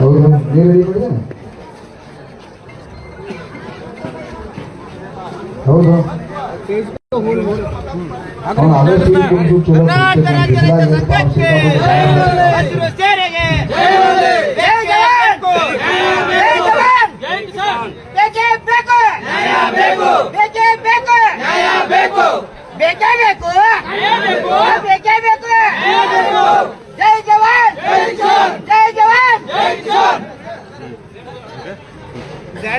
ಹೌದು ನೀವು ready ಮಾಡಿದ್ಯಾ? ಹೌದು ಅವ್ನು ಅದೇ ಸೀಟ್ ಕುಂತು ಚಲೋ ಕೂತ್ಕೊಂಡು ಬಿಸಿಲಾಗಿ ಪಾಸ್ ಮಾಡ್ಕೊಂಡು ಹಸಿರು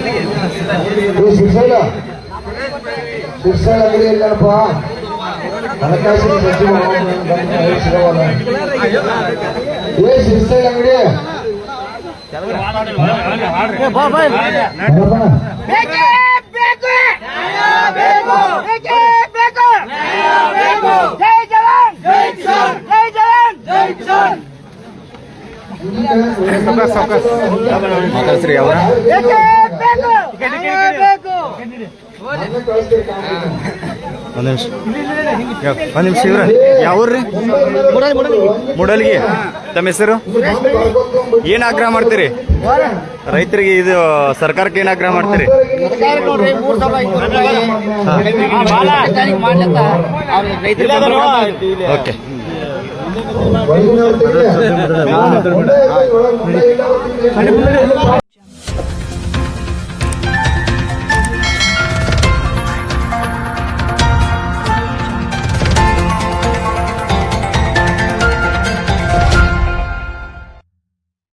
ಏ, ಶಿರ್ಸೈಲ. ಶಿರ್ಸೈಲ ಅಂಗಡಿ ಎಲ್ಲಪ್ಪ ಹಣಕಾಸಿನ ಸಚಿವ ಸಿಗವಲ್ಲ ಏ, ಶಿರ್ಸೈಲ ಅಂಗಡಿ ಜೈ ಜವಾನ್ ಜೈ ಬೇಕು ಬೇಕು ಒಂದು ನಿಮಿಷ ಒಂದು ನಿಮಿಷ ಇವ್ರ ಯಾವ್ರಿ ಮೂಡಲ್ಗಿ. ತಮ್ಮ ಹೆಸರು? ಏನ್ ಆಗ್ರಹ ಮಾಡ್ತೀರಿ? ರೈತರಿಗೆ ಇದು ಸರ್ಕಾರಕ್ಕೆ ಏನ್ ಆಗ್ರಹ ಮಾಡ್ತೀರಿ? ಓಕೆ.